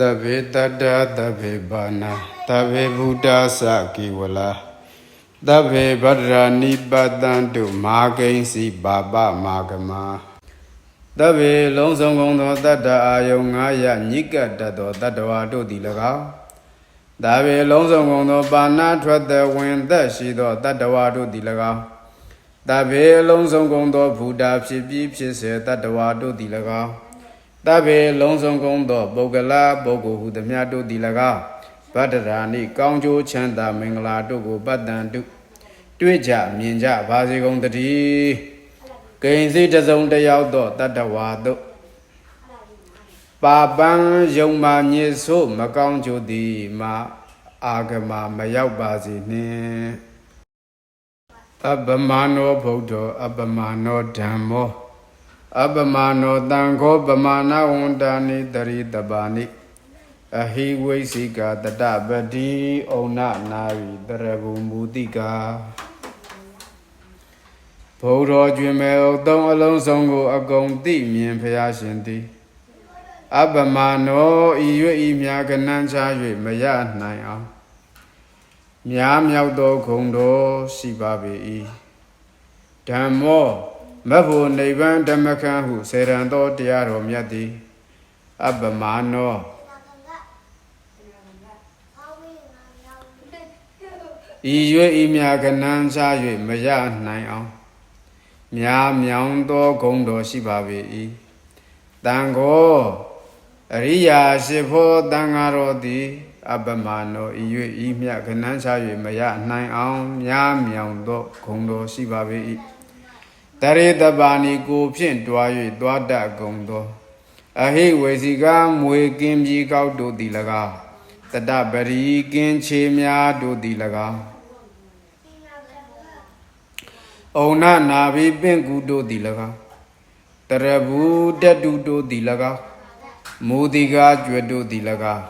သဗ္ဗေတတ္တသဗ္ဗေဘာနာသဗ္ဗေဘုဒ္ဓသကိဝလာသဗ္ဗေဗဒရာနိပတံတုမာဂိဉ္စီပါပမာဂမသဗ္ဗေလုံးစုံကုန်သောတတ္တအာယုံ900ညိကတတ်သောတတ္တဝါတို့သည်၎င်းသဗ္ဗေလုံးစုံကုန်သောပါဏထွက်သက်ဝင်သက်ရှိသောတတ္တဝါတို့သည်၎င်းသဗ္ဗေအလုံးစုံကုန်သောဘုဒ္ဓဖြစ်ပြီးဖြစ်စေတတ္တဝါတို့သည်၎င်း တဗ္ဗေလုံးစုံကုန်သောပုဂ္ဂလပုဂ္ဂိုလ်ဟုသမျှတို့သည်၎င်းဗတ္တရာနိကောင်းကျိုးချမ်းသာမင်္ဂလာတို့ကိုပတ္တန်တုတွေ့ကြမြင်ကြပါစေကုန်တည်းဂိဉ္စီတစုံတစ်ယောက်သောတတ္တဝါတို့ပါပံယုံမာညစ်ဆို့မကောင်းကျိုးသည်မာအာဂမမရောက်ပါစေနှင့်အပ္ပမနောဗုဒ္ဓောအပ္ပမနောဓမ္မော အပမနောတံခောပမာဏဝန္တာနိတရိတပါနိအဟိဝိစိကတတပတိဩနနာဝိတရဘူမူတိကာဘုရောကျွင်မဲ့ဥသုံးအလုံးစုံကို အကုန်သိမြင်ဖျားရှင်သည်အပမနောဤ၍ဤမြာကနန်းချ၍မရနိုင်အောင်များမြောက်သောဂုံတော်ရှိပါပေ၏ဓမ္မော မဘုနိဗ္ဗာန်ဓမ္မခံဟုစေရန်သောတရားတော်မြတ်သည်အပ္ပမနောဤ၍ဤမြာကနန်းစား၍မရနိုင်အောင်မြာမြောင်သောဂုံတော်ရှိပါပေ၏တန်ကိုအရိယာရှိဖို့တန်ဃာတော်သည်အပ္ပမနောဤ၍ဤမြကနန်းစား၍မရနိုင်အောင်မြာမြောင်သောဂုံတော်ရှိပါပေ၏ တရေတပါဏီကိုဖြင့်တွား၍တွားတတ်ကုန်သော အဟိဝေစီကမွေကင်းပြီးကောက်တို့သည်၎င်းတတပရိကင်းချေများတို့သည်၎င်းဩနနာဘိပင့်ကူတို့သည်၎င်းတရဘူးတတုတို့သည်၎င်းမူဒီကာကျွတ်တို့သည်၎င်း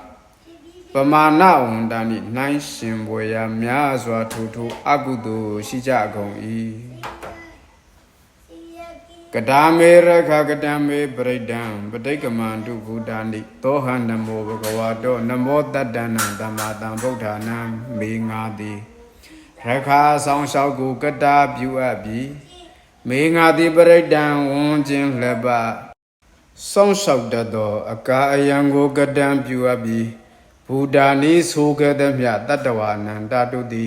ပမာဏဝန္တန်ဤနိုင်ရှင်ဘွေရာများစွာထိုထိုအကုသိုလ်ရှိကြကုန်၏ ကဒါမေရခကတံမေပရိဒံပဋိက္ကမန္တုဘုဒ္ဓာနိသောဟံနမောဘဂဝါတောနမောတတ္တနံသမ္မာတံဗုဒ္ဓနာံမေငါတိရခာဆောင်လျှောက်ကိုကတာပြုအပ်ပြီးမေငါတိပရိဒံဝန်းခြင်းလက်ပစောင့်ရှောက်တတ်သောအကာအယံကိုကတံပြုအပ်ပြီးဘုဒ္ဓာနိဆိုခဲ့သည်မြတတ္တဝါနန္တတုတိ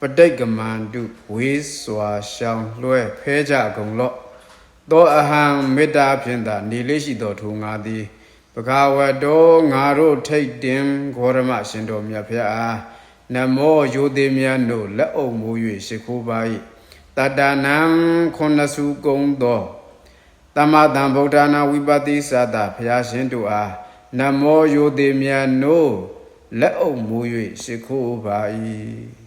ပဋိက္ကမန္တုဝေစွာရှောင်းလွှဲဖဲကြကုန်လော့ သောအဟံမေတ္တာဖြင့်သာနေလေးရှိသောထိုငါသည်ဘဂဝတောငါတို့ထိတ်တင်ဂေါရမရှင်တော်မြတ်ဖျားအားနမောယောတိမြတ်တို့လက်အုပ်မူ၍ရှိခိုးပါ၏တတနံခုနစုကုံသောတမတံဗုဒ္ဓနာဝိပတိသတာဖျားရှင်တို့အားနမောယောတိမြတ်တို့လက်အုပ်မူ၍ရှိခိုးပါ၏